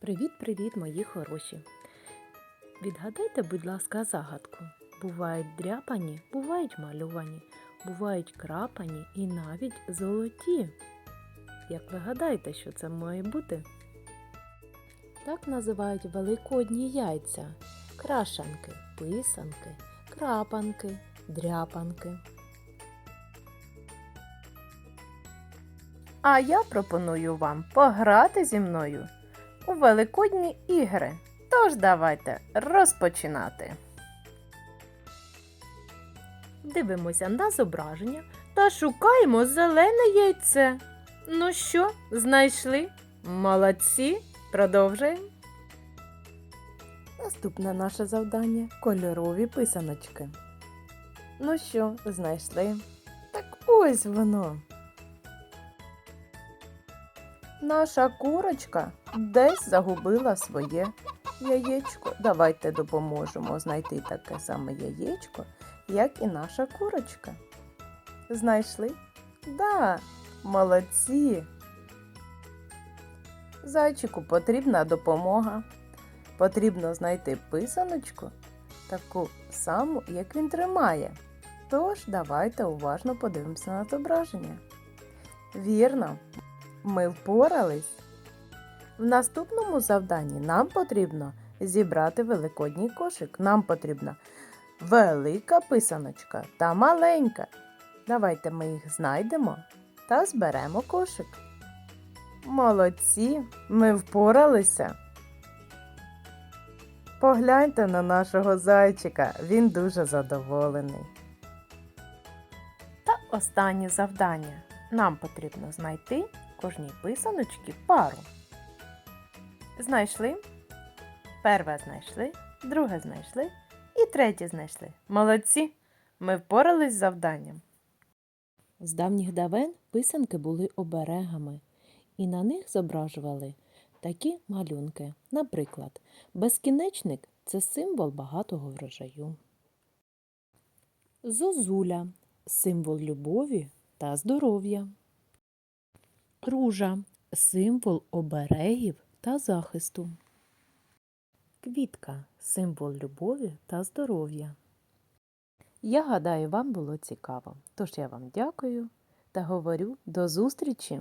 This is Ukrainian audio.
Привіт-привіт, мої хороші! Відгадайте, будь ласка, загадку. Бувають дряпані, бувають малювані, бувають крапані і навіть золоті. Як ви гадаєте, що це має бути? Так називають великодні яйця, крашанки, писанки, крапанки, дряпанки. А я пропоную вам пограти зі мною у великодні ігри. Тож давайте розпочинати. Дивимося на зображення та шукаємо зелене яйце. Ну що, знайшли? Молодці! Продовжуємо. Наступне наше завдання кольорові писаночки. Ну що, знайшли? Так ось воно. Наша курочка десь загубила своє яєчко. Давайте допоможемо знайти таке саме яєчко, як і наша курочка. Знайшли? Да, молодці. Зайчику потрібна допомога. Потрібно знайти писаночку, таку саму, як він тримає. Тож давайте уважно подивимося на зображення. Вірно, ми впорались. В наступному завданні нам потрібно зібрати великодній кошик. Нам потрібна велика писаночка та маленька. Давайте ми їх знайдемо та зберемо кошик. Молодці, ми впоралися. Погляньте на нашого зайчика, він дуже задоволений. Та останнє завдання. Нам потрібно знайти кожній писаночці пару. Знайшли? Перше знайшли, друге знайшли і третє знайшли. Молодці! Ми впорались з завданням. З давніх давен писанки були оберегами, і на них зображували такі малюнки. Наприклад, безкінечник це символ багатого врожаю. Зозуля символ любові та здоров'я. Ружа символ оберегів та захисту. Квітка символ любові та здоров'я. Я гадаю, вам було цікаво. Тож я вам дякую та говорю до зустрічі!